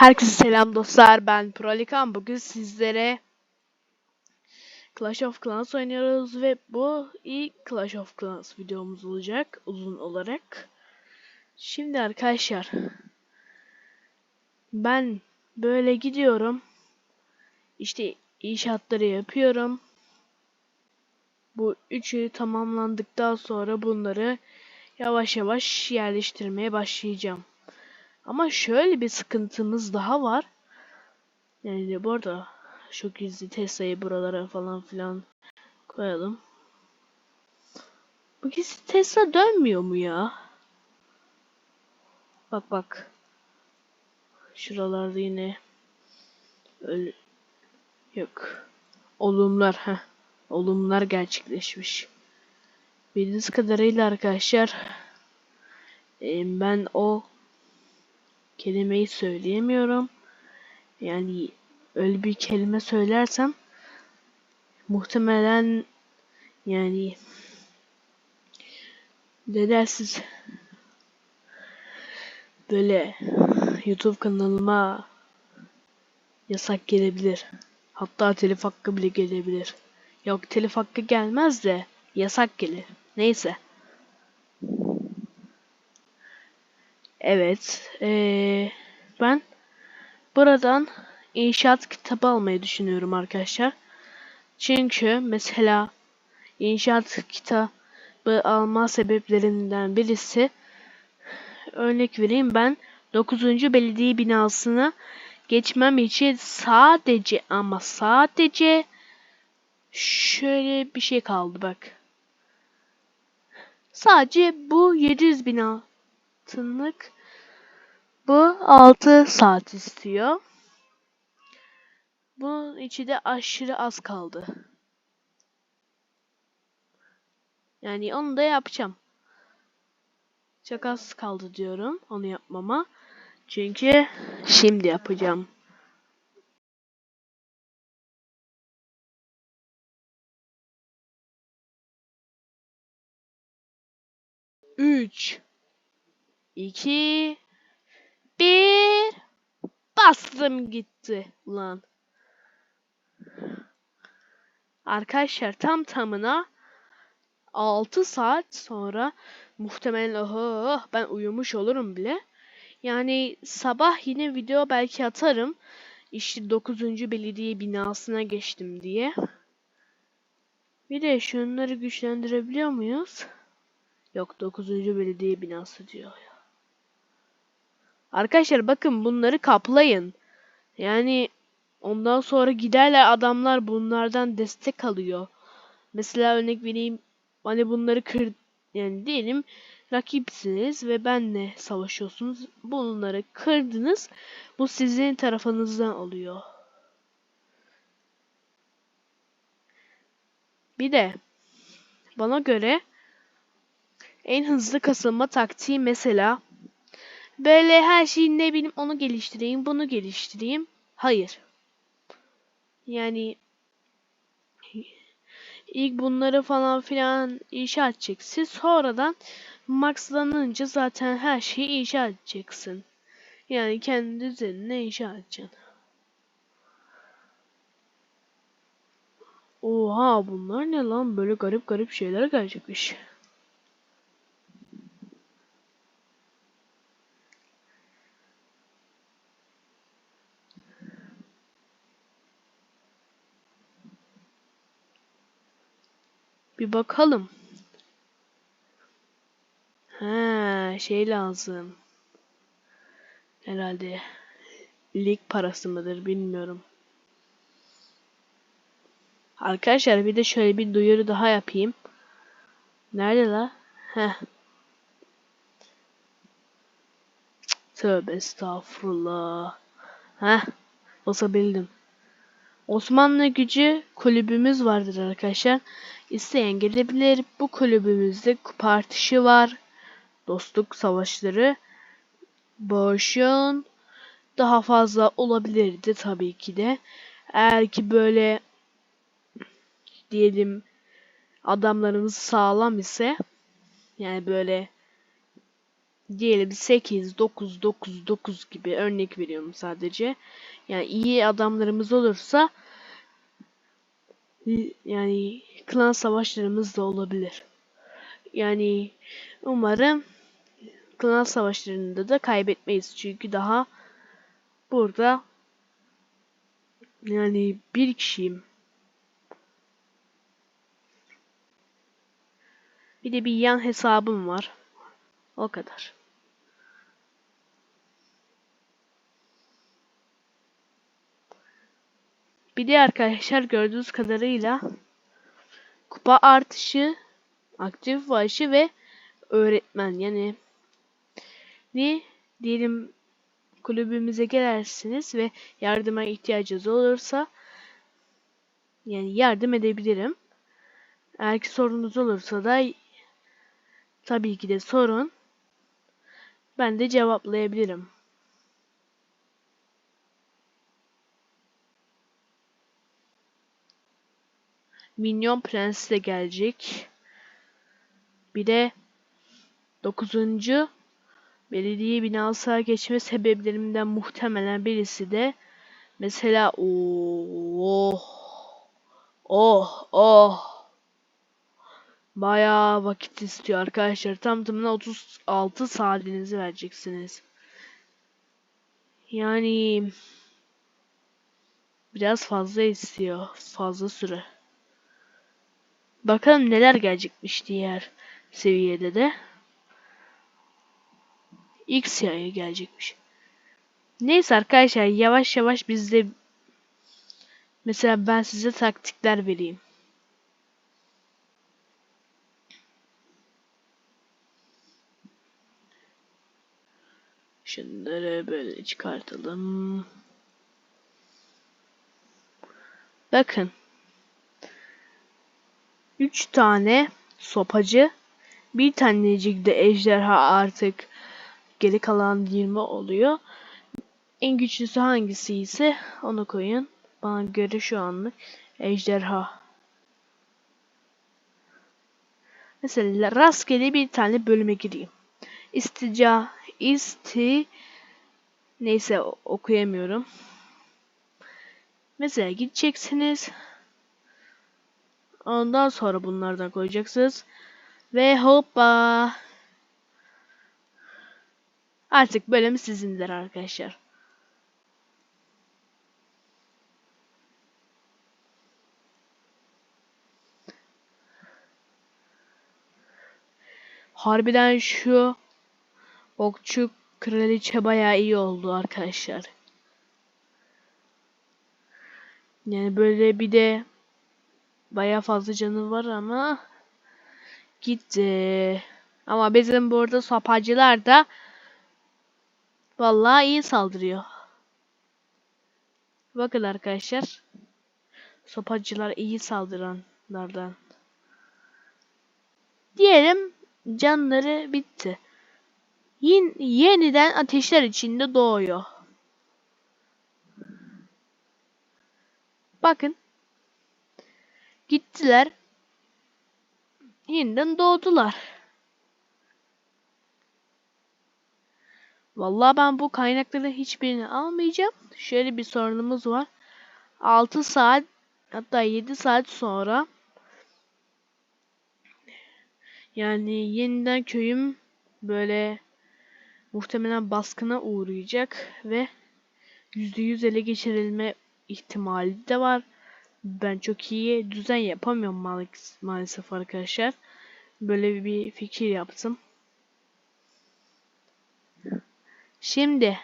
Herkese selam dostlar. Ben Prolikan. Bugün sizlere Clash of Clans oynuyoruz ve bu ilk Clash of Clans videomuz olacak uzun olarak. Şimdi arkadaşlar ben böyle gidiyorum. İşte inşaatları yapıyorum. Bu üçü tamamlandıktan sonra bunları yavaş yavaş yerleştirmeye başlayacağım. Ama şöyle bir sıkıntımız daha var. Yani bu arada şu gizli Tesla'yı buralara falan filan koyalım. Bu gizli Tesla dönmüyor mu ya? Bak bak. Şuralarda yine öyle yok. Olumlar ha. Olumlar gerçekleşmiş. Bildiğiniz kadarıyla arkadaşlar ben o kelimeyi söyleyemiyorum. Yani öyle bir kelime söylersem muhtemelen yani ne dersiniz böyle YouTube kanalıma yasak gelebilir. Hatta telif hakkı bile gelebilir. Yok telif hakkı gelmez de yasak gelir. Neyse. Evet. Ee, ben buradan inşaat kitabı almayı düşünüyorum arkadaşlar. Çünkü mesela inşaat kitabı alma sebeplerinden birisi örnek vereyim ben 9. belediye binasına geçmem için sadece ama sadece şöyle bir şey kaldı bak. Sadece bu 700 bin altınlık bu 6 saat istiyor. Bunun içi de aşırı az kaldı. Yani onu da yapacağım. Çok az kaldı diyorum onu yapmama. Çünkü şimdi yapacağım. Üç, iki, bir, bastım gitti lan. Arkadaşlar tam tamına 6 saat sonra muhtemelen oh, ben uyumuş olurum bile. Yani sabah yine video belki atarım. İşte 9. belediye binasına geçtim diye. Bir de şunları güçlendirebiliyor muyuz? Yok 9. belediye binası diyor ya. Arkadaşlar bakın bunları kaplayın. Yani ondan sonra giderler adamlar bunlardan destek alıyor. Mesela örnek vereyim hani bunları kır yani diyelim rakipsiniz ve benle savaşıyorsunuz. Bunları kırdınız. Bu sizin tarafınızdan oluyor. Bir de bana göre en hızlı kasılma taktiği mesela böyle her şeyi ne bileyim onu geliştireyim, bunu geliştireyim. Hayır. Yani ilk bunları falan filan inşa edeceksin. Sonradan maxlanınca zaten her şeyi inşa edeceksin. Yani kendi düzenine inşa edeceksin. Oha bunlar ne lan böyle garip garip şeyler gelecekmiş. Bir bakalım. Ha, şey lazım. Herhalde lig parası mıdır bilmiyorum. Arkadaşlar bir de şöyle bir duyuru daha yapayım. Nerede la? Heh. Tövbe estağfurullah. Heh. Basabildim. Osmanlı gücü kulübümüz vardır arkadaşlar. İsteyen gelebilir. Bu kulübümüzde kupa artışı var. Dostluk savaşları. Bağışın daha fazla olabilirdi tabii ki de. Eğer ki böyle diyelim adamlarımız sağlam ise yani böyle diyelim 8, 9, 9, 9 gibi örnek veriyorum sadece. Yani iyi adamlarımız olursa yani klan savaşlarımız da olabilir. Yani umarım klan savaşlarında da kaybetmeyiz. Çünkü daha burada yani bir kişiyim. Bir de bir yan hesabım var. O kadar. Bir de arkadaşlar gördüğünüz kadarıyla kupa artışı, aktif başı ve öğretmen yani ne diyelim kulübümüze gelirsiniz ve yardıma ihtiyacınız olursa yani yardım edebilirim. Eğer ki sorunuz olursa da tabii ki de sorun. Ben de cevaplayabilirim. Minyon Prens de gelecek. Bir de 9. belediye binası geçme sebeplerimden muhtemelen birisi de mesela oh oh oh bayağı vakit istiyor arkadaşlar. Tam tamına 36 saatinizi vereceksiniz. Yani biraz fazla istiyor. Fazla süre. Bakalım neler gelecekmiş diğer seviyede de. X yayı gelecekmiş. Neyse arkadaşlar yavaş yavaş biz de mesela ben size taktikler vereyim. Şunları böyle çıkartalım. Bakın. 3 tane sopacı, bir tanecik de ejderha artık geri kalan 20 oluyor. En güçlüsü hangisi ise onu koyun. Bana göre şu anlık ejderha. Mesela rastgele bir tane bölüme gireyim. İstica, isti neyse okuyamıyorum. Mesela gideceksiniz. Ondan sonra bunlardan koyacaksınız. Ve hoppa. Artık bölüm sizindir arkadaşlar. Harbiden şu okçu kraliçe bayağı iyi oldu arkadaşlar. Yani böyle bir de Baya fazla canı var ama gitti. Ama bizim burada sopacılar da vallahi iyi saldırıyor. Bakın arkadaşlar. Sopacılar iyi saldıranlardan. Diyelim canları bitti. Yin yeniden ateşler içinde doğuyor. Bakın Gittiler. Yeniden doğdular. Vallahi ben bu kaynakları hiçbirini almayacağım. Şöyle bir sorunumuz var. 6 saat hatta 7 saat sonra yani yeniden köyüm böyle muhtemelen baskına uğrayacak ve %100 ele geçirilme ihtimali de var ben çok iyi düzen yapamıyorum ma maalesef arkadaşlar. Böyle bir fikir yaptım. Şimdi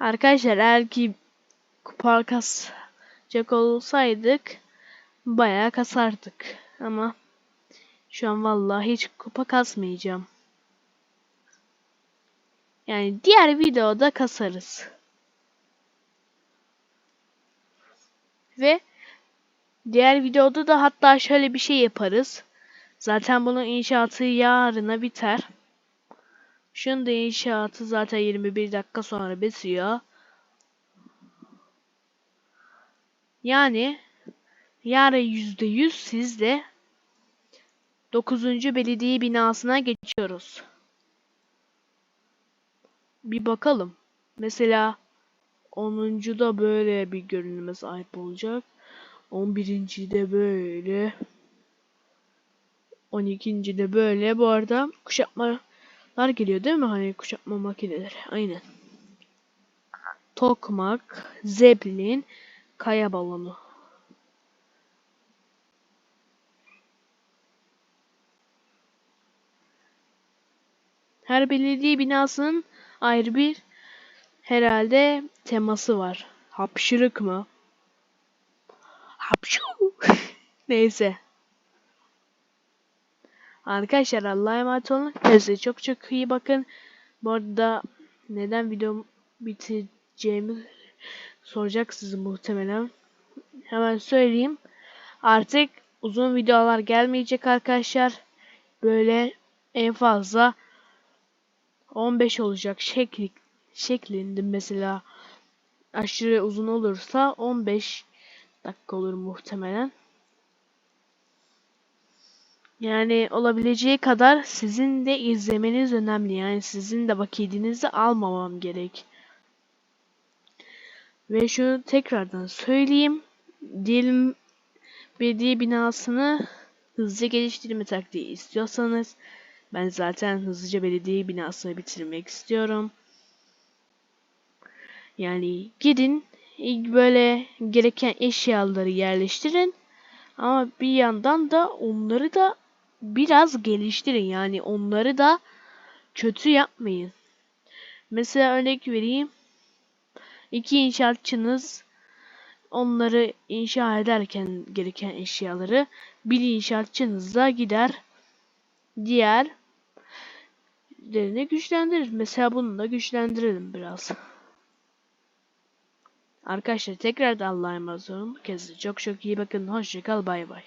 arkadaşlar eğer ki kupa kasacak olsaydık bayağı kasardık. Ama şu an vallahi hiç kupa kasmayacağım. Yani diğer videoda kasarız. Ve diğer videoda da hatta şöyle bir şey yaparız. Zaten bunun inşaatı yarına biter. Şunun da inşaatı zaten 21 dakika sonra bitiyor. Yani yarın %100 sizde 9. belediye binasına geçiyoruz. bir bakalım. Mesela 10. da böyle bir görünüme sahip olacak. 11. de böyle. 12. de böyle. Bu arada kuşatmalar geliyor değil mi? Hani kuşatma makineleri. Aynen. Tokmak, Zeppelin, kaya balonu. Her belediye binasının ayrı bir herhalde teması var. Hapşırık mı? Hapşu. Neyse. Arkadaşlar Allah'a emanet olun. Kendinize çok çok iyi bakın. Bu arada neden video bitireceğimi soracaksınız muhtemelen. Hemen söyleyeyim. Artık uzun videolar gelmeyecek arkadaşlar. Böyle en fazla 15 olacak şekli, şeklinde mesela aşırı uzun olursa 15 dakika olur muhtemelen. Yani olabileceği kadar sizin de izlemeniz önemli. Yani sizin de vakitinizi almamam gerek. Ve şunu tekrardan söyleyeyim. Diyelim belediye binasını hızlıca geliştirme taktiği istiyorsanız ben zaten hızlıca belediye binasını bitirmek istiyorum. Yani gidin ilk böyle gereken eşyaları yerleştirin. Ama bir yandan da onları da biraz geliştirin. Yani onları da kötü yapmayın. Mesela örnek vereyim. İki inşaatçınız onları inşa ederken gereken eşyaları bir inşaatçınız da gider diğer lerini güçlendirir. Mesela bunu da güçlendirelim biraz. Arkadaşlar tekrar da Allah'a emanet olun. Kendinize çok çok iyi bakın. Hoşçakal bay bay.